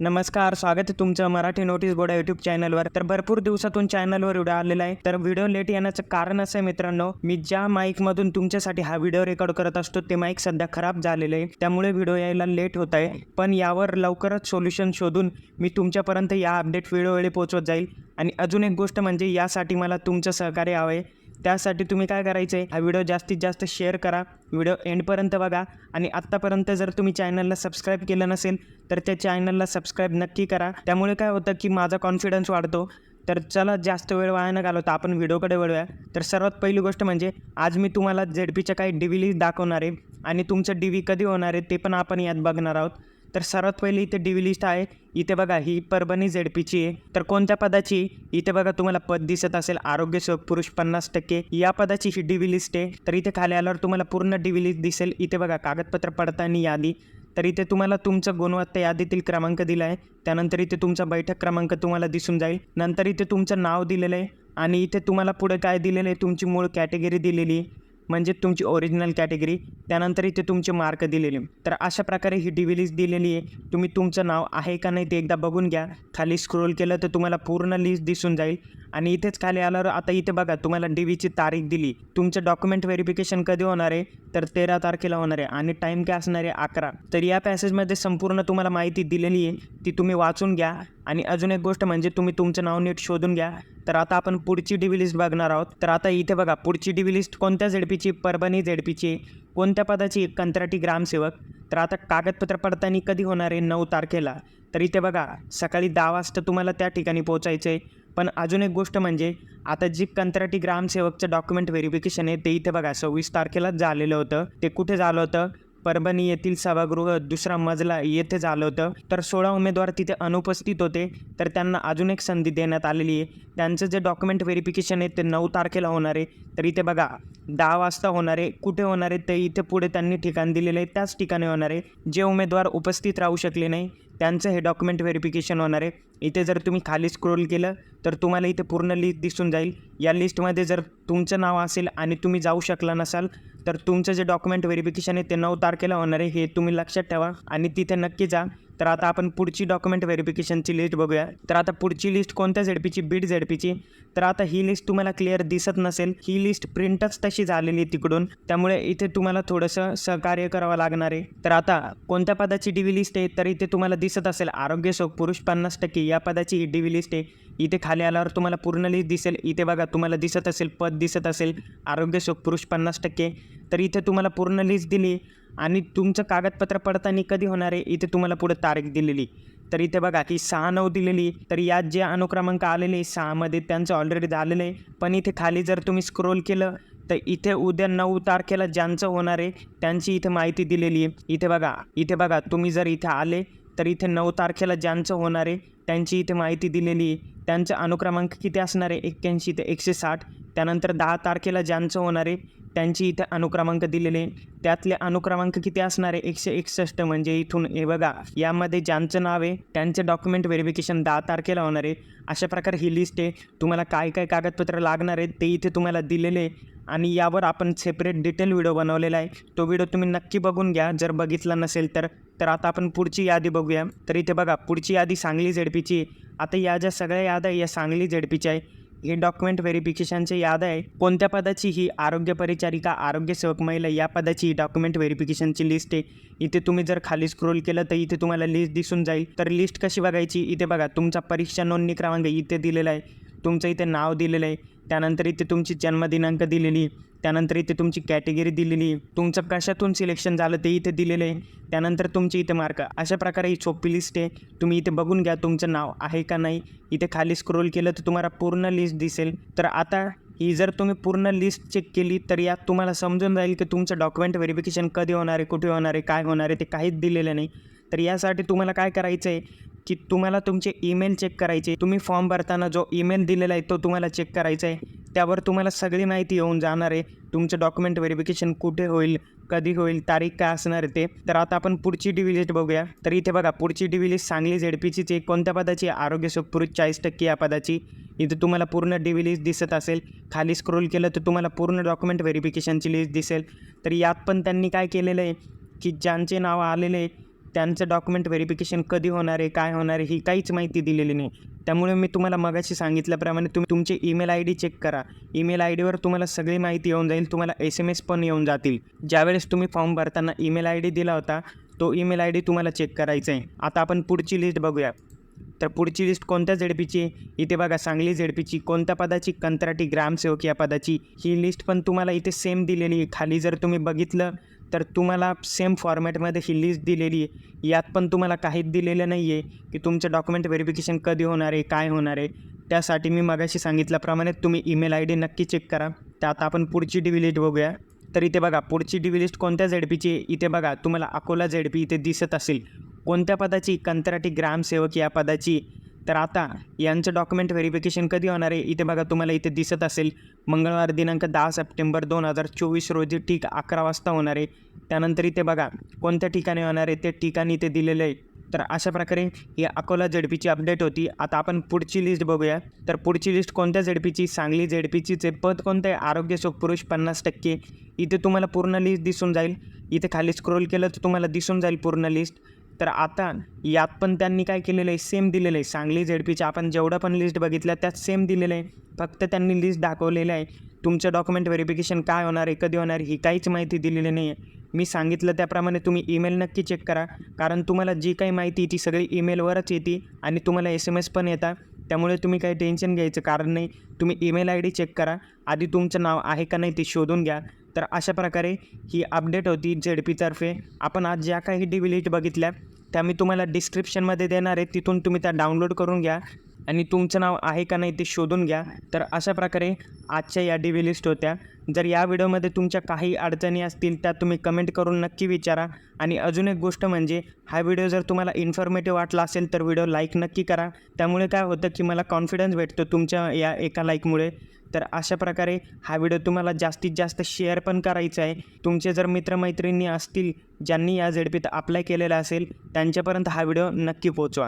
नमस्कार स्वागत आहे तुमचं मराठी नोटीस बोर्ड यूट्यूब चॅनलवर तर भरपूर दिवसातून चॅनलवर व्हिडिओ आलेला आहे. तर व्हिडिओ लेट येण्याचं कारण असं आहे मित्रांनो मी ज्या माईकमधून तुमच्यासाठी हा व्हिडिओ रेकॉर्ड करत असतो ते माईक सध्या खराब झालेलं आहे. त्यामुळे व्हिडिओ यायला लेट होत आहे. पण यावर लवकरच सोल्युशन शोधून मी तुमच्यापर्यंत या अपडेट वेळोवेळी पोहोचवत जाईल. आणि अजून एक गोष्ट म्हणजे यासाठी मला तुमचं सहकार्य हवं आहे. त्यासाठी तुम्ही काय करायचं आहे हा व्हिडिओ जास्तीत जास्त शेअर करा. व्हिडिओ एंडपर्यंत बघा. आणि आत्तापर्यंत जर तुम्ही चॅनलला सबस्क्राईब केलं नसेल तर त्या चॅनलला सबस्क्राईब नक्की करा. त्यामुळे काय होतं की माझा कॉन्फिडन्स वाढतो. तर चला जास्त वेळ वाया न घालवता आपण व्हिडिओकडे वळूया. तर सर्वात पहिली गोष्ट म्हणजे आज मी तुम्हाला झेड पीच्या काही डी दाखवणार आहे. आणि तुमचं डी व्ही कधी होणार आहे ते पण आपण यात बघणार आहोत. तर सर्वात पहिली इथे डिव्ही लिस्ट आहे. इथे बघा ही परभणी झेड पीची आहे. तर कोणत्या पदाची? इथे बघा तुम्हाला पद दिसत असेल. आरोग्य सेवक पुरुष पन्नास टक्के. या पदाची ही डिव्ही लिस्ट आहे. तर इथे खाली आल्यावर तुम्हाला पूर्ण डिव्ही लिस्ट दिसेल. इथे बघा कागदपत्र पडताळणी यादी. तर इथे तुम्हाला तुमचं गुणवत्ता यादीतील क्रमांक दिला आहे त्यानंतर इथे तुमचा बैठक क्रमांक तुम्हाला दिसून जाईल. नंतर इथे तुमचं नाव दिलेलं आहे. आणि इथे तुम्हाला पुढे काय दिलेलं आहे? तुमची मूळ कॅटेगरी दिलेली आहे. म्हणजे तुमची ओरिजिनल कॅटेगरी त्यानंतर इथे तुमचे मार्क दिलेले. तर अशा प्रकारे ही डिविलीज दिलेली आहे. तुम्ही तुमचं नाव आहे का नाही ते एकदा बघून घ्या. खाली स्क्रोल केलं तर तुम्हाला पूर्ण लिस्ट दिसून जाईल. आणि इथेच खाली आल्यावर आता इथे बघा तुम्हाला डी व्हीची तारीख दिली. तुमचं डॉक्युमेंट व्हेरिफिकेशन कधी होणार आहे? तर तेरा तारखेला होणार आहे आणि टाईम काय असणार आहे? अकरा. तर या पॅसेजमध्ये संपूर्ण तुम्हाला माहिती दिलेली आहे. ती तुम्ही वाचून घ्या. आणि अजून एक गोष्ट म्हणजे तुम्ही तुमचं नाव नीट शोधून घ्या. तर आता आपण पुढची डी व्ही लिस्ट बघणार आहोत. तर आता इथे बघा पुढची डी व्ही लिस्ट कोणत्या झेडपीची परभणी झेडपीची कोणत्या पदाची? कंत्राटी ग्रामसेवक. तर आता कागदपत्र पडताना कधी होणार आहे? नऊ तारखेला. तर इथे बघा सकाळी दहा वाजता तुम्हाला त्या ठिकाणी पोहोचायचं आहे पण अजून एक गोष्ट म्हणजे आता जी कंत्राटी ग्रामसेवकचं डॉक्युमेंट व्हेरिफिकेशन आहे ते इथे बघा सव्वीस तारखेलाच झालेलं होतं. ते कुठे झालं होतं? परभणी येथील सभागृह दुसरा मजला येथे झालं होतं. तर सोळा उमेदवार तिथे अनुपस्थित होते. तर त्यांना अजून एक संधी देण्यात आलेली आहे. त्यांचं जे डॉक्युमेंट व्हेरिफिकेशन आहे ते नऊ तारखेला होणार आहे. तर इथे बघा दहा वाजता होणार आहे. कुठे होणार आहे ते इथे पुढे त्यांनी ठिकाण दिलेलं आहे. त्याच ठिकाणी होणार आहे. जे उमेदवार उपस्थित राहू शकले नाही त्यांचं हे डॉक्युमेंट व्हेरिफिकेशन होणार आहे. इथे जर तुम्ही खाली स्क्रोल केलं तर तुम्हाला इथे पूर्ण लिस्ट दिसून जाईल. या लिस्टमध्ये जर तुमचं नाव असेल आणि तुम्ही जाऊ शकला नसाल तर तुमचं जे डॉक्युमेंट व्हेरिफिकेशन आहे ते नऊ तारखेला होणार आहे हे तुम्ही लक्षात ठेवा आणि तिथे नक्की जा. तर आता आपण पुढची डॉक्युमेंट व्हेरिफिकेशनची लिस्ट बघूया. तर आता पुढची लिस्ट कोणत्या झेडपीची बीड झेडपीची तर आता ही लिस्ट तुम्हाला क्लिअर दिसत नसेल. ही लिस्ट प्रिंटच तशी झालेली आहे तिकडून. त्यामुळे इथे तुम्हाला थोडंसं सहकार्य करावं लागणार आहे. तर आता कोणत्या पदाची डी व्ही लिस्ट आहे? तर इथे तुम्हाला दिसत असेल आरोग्य सोख पुरुष पन्नास टक्के. या पदाची ही डी व्ही लिस्ट आहे. इथे खाली आल्यावर तुम्हाला पूर्ण लिस्ट दिसेल. इथे बघा तुम्हाला दिसत असेल पद दिसत असेल. आरोग्य सोख पुरुष पन्नास टक्के. तर इथे तुम्हाला पूर्ण लिस्ट दिली. आणि तुमचं कागदपत्र पडताना कधी होणार आहे? इथे तुम्हाला पुढे तारीख दिलेली. तर इथे बघा की सहा नऊ दिलेली. तर यात जे अनुक्रमांक आलेले सहामध्ये त्यांचं ऑलरेडी झालेलं आहे. पण इथे खाली जर तुम्ही स्क्रोल केलं तर इथे उद्या नऊ तारखेला ज्यांचं होणार आहे त्यांची इथे माहिती दिलेली आहे. इथे बघा इथे बघा तुम्ही जर इथे आले तर इथे नऊ तारखेला ज्यांचं होणार आहे त्यांची इथे माहिती दिलेली आहे. त्यांचं अनुक्रमांक किती असणार आहे? एक्क्याऐंशी ते एकशे साठ. त्यानंतर दहा तारखेला ज्यांचं होणार आहे त्यांची इथे अनुक्रमांक दिलेले. आहे. त्यातले अनुक्रमांक किती असणार? आहे एकशे एकसष्ट म्हणजे इथून हे बघा यामध्ये ज्यांचं नाव आहे त्यांचे डॉक्युमेंट व्हेरिफिकेशन दहा तारखेला होणार आहे. अशा प्रकारे ही लिस्ट आहे. तुम्हाला काय काय कागदपत्र लागणार आहेत ते इथे तुम्हाला दिलेले आहे. आणि यावर आपण सेपरेट डिटेल व्हिडिओ बनवलेला आहे. तो व्हिडिओ तुम्ही नक्की बघून घ्या. जर बघितला नसेल तर तर आता आपण पुढची यादी बघूया. तर इथे बघा पुढची यादी सांगली झेडपीची आता या ज्या सगळ्या याद्या आहे, या सांगली झेडपीच्या आहे. हे डॉक्युमेंट व्हेरिफिकेशनचे याद आहे. कोणत्या पदाची ही आरोग्य परिचारिका आरोग्य सेवक महिला या पदाची ही डॉक्युमेंट व्हेरिफिकेशनची लिस्ट आहे. इथे तुम्ही जर खाली स्क्रोल केलं तर इथे तुम्हाला लिस्ट दिसून जाईल. तर लिस्ट कशी बघायची? इथे बघा तुमचा परीक्षा नोंदणी क्रमांक इथे दिलेला आहे. तुमचं इथे नाव दिलेलं आहे. त्यानंतर इथे तुमची जन्मदिनांक दिलेली त्यानंतर इथे तुमची कॅटेगरी दिलेली तुमचं कशातून सिलेक्शन झालं ते इथे दिलेलं आहे. त्यानंतर तुमची इथे मार्क अशा प्रकारे ही सोपी लिस्ट आहे. तुम्ही इथे बघून घ्या तुमचं नाव आहे का नाही. इथे खाली स्क्रोल केलं तर तुम्हाला पूर्ण लिस्ट दिसेल. तर आता ही जर तुम्ही पूर्ण लिस्ट चेक केली तर यात तुम्हाला समजून जाईल की तुमचं डॉक्युमेंट व्हेरिफिकेशन कधी होणार आहे कुठे होणार आहे काय होणार आहे ते काहीच दिलेलं नाही. तर यासाठी तुम्हाला काय करायचं आहे? की तुम्हाला तुमचे ईमेल चेक करायचे. तुम्ही फॉर्म भरताना जो ईमेल दिलेला आहे तो तुम्हाला चेक करायचा आहे. त्यावर तुम्हाला सगळी माहिती येऊन जाणार आहे. तुमचं डॉक्युमेंट व्हेरिफिकेशन कुठे होईल कधी होईल तारीख काय असणार आहे ते. तर आता आपण पुढची डी लिस्ट बघूया. तर इथे बघा पुढची डी लिस्ट सांगली झेडपीचीच आहे कोणत्या पदाची? आरोग्य सुख चाळीस टक्के या पदाची. इथे तुम्हाला पूर्ण डी लिस्ट दिसत असेल. खाली स्क्रोल केलं तर तुम्हाला पूर्ण डॉक्युमेंट व्हेरिफिकेशनची लिस्ट दिसेल. तर यात पण त्यांनी काय केलेलं आहे की ज्यांचे नाव आलेले आहे त्यांचं डॉक्युमेंट व्हेरिफिकेशन कधी होणार आहे काय होणार आहे ही काहीच माहिती दिलेली नाही. त्यामुळे मी तुम्हाला मगाशी सांगितल्याप्रमाणे तुम्ही तुमचे ईमेल आय डी चेक करा. ईमेल आय डीवर तुम्हाला सगळी माहिती येऊन जाईल तुम्हाला एस एम एस पण येऊन जातील. ज्यावेळेस तुम्ही फॉर्म भरताना ईमेल आय डी दिला होता तो ईमेल आय डी तुम्हाला चेक करायचा आहे. आता आपण पुढची लिस्ट बघूया. तर पुढची लिस्ट कोणत्या झेडपीची इथे बघा सांगली झेडपीची कोणत्या पदाची? कंत्राटी ग्रामसेवक या पदाची. ही लिस्ट पण तुम्हाला इथे सेम दिलेली आहे. खाली जर तुम्ही बघितलं तर तुम्हाला सेम फॉर्मॅटमध्ये ही लिस्ट दिलेली आहे. यात पण तुम्हाला काहीच दिलेलं नाही आहे की तुमचं डॉक्युमेंट व्हेरिफिकेशन कधी होणार आहे काय होणार आहे. त्यासाठी मी मगाशी सांगितल्याप्रमाणे तुम्ही ईमेल आय डी नक्की चेक करा. तर आता आपण पुढची डी लिस्ट बघूया. तर इथे बघा पुढची डी लिस्ट कोणत्या झेडपीची आहे? इथे बघा तुम्हाला अकोला झेडपी इथे दिसत असेल. कोणत्या पदाची? कंत्राटी ग्रामसेवक या पदाची. तर आता यांचं डॉक्युमेंट व्हेरिफिकेशन कधी होणार आहे? इथे बघा तुम्हाला इथे दिसत असेल मंगळवार दिनांक दहा सप्टेंबर दोन हजार चोवीस रोजी ठीक अकरा वाजता होणार आहे. त्यानंतर इथे बघा कोणत्या ठिकाणी होणार आहे ते ठिकाणी इथे दिलेलं आहे. तर अशा प्रकारे ही अकोला झेडपीची अपडेट होती. आता आपण पुढची लिस्ट बघूया. तर पुढची लिस्ट कोणत्या झेडपीची? सांगली झेडपीचीच पद कोणतं आहे? आरोग्य सुखपुरुष पन्नास टक्के. इथे तुम्हाला पूर्ण लिस्ट दिसून जाईल. इथे खाली स्क्रोल केलं तर तुम्हाला दिसून जाईल पूर्ण लिस्ट तर आता यात पण त्यांनी काय केलेलं आहे? सेम दिलेलं आहे. सांगली झेडपीच्या आपण जेवढं पण लिस्ट बघितलं त्यात सेम दिलेलं आहे. फक्त त्यांनी लिस्ट दाखवलेलं आहे. तुमचं डॉक्युमेंट व्हेरिफिकेशन काय होणार आहे कधी होणार ही काहीच माहिती दिलेली नाही आहे मी सांगितलं त्याप्रमाणे तुम्ही ईमेल नक्की चेक करा. कारण तुम्हाला जी काही माहिती आहे ती सगळी ईमेलवरच येते आणि तुम्हाला एस एम एस पण येतात. त्यामुळे तुम्ही काही टेन्शन घ्यायचं कारण नाही. तुम्ही ईमेल आय डी चेक करा. आधी तुमचं नाव आहे का नाही ते शोधून घ्या. तर अशा प्रकारे ही अपडेट होती झेड पीतर्फे आपण आज ज्या काही डी बघितल्या त्या मी तुम्हाला डिस्क्रिप्शनमध्ये देणार आहे. तिथून तुम्ही त्या डाउनलोड करून घ्या आणि तुमचं नाव आहे का नाही ते शोधून घ्या. तर अशा प्रकारे आजच्या या डी लिस्ट होत्या. जर या व्हिडिओमध्ये तुमच्या काही अडचणी असतील त्या तुम्ही कमेंट करून नक्की विचारा. आणि अजून एक गोष्ट म्हणजे हा व्हिडिओ जर तुम्हाला इन्फॉर्मेटिव्ह वाटला असेल तर व्हिडिओ लाईक नक्की करा. त्यामुळे काय होतं की मला कॉन्फिडन्स भेटतो तुमच्या या एका लाईकमुळे तर अशा प्रकारे हा व्हिडिओ तुम्हाला जास्तीत जास्त शेअर पण करायचा आहे. तुमचे जर मित्रमैत्रिणी असतील ज्यांनी या झेडपीत अप्लाय केलेला असेल त्यांच्यापर्यंत हा व्हिडिओ नक्की पोचवा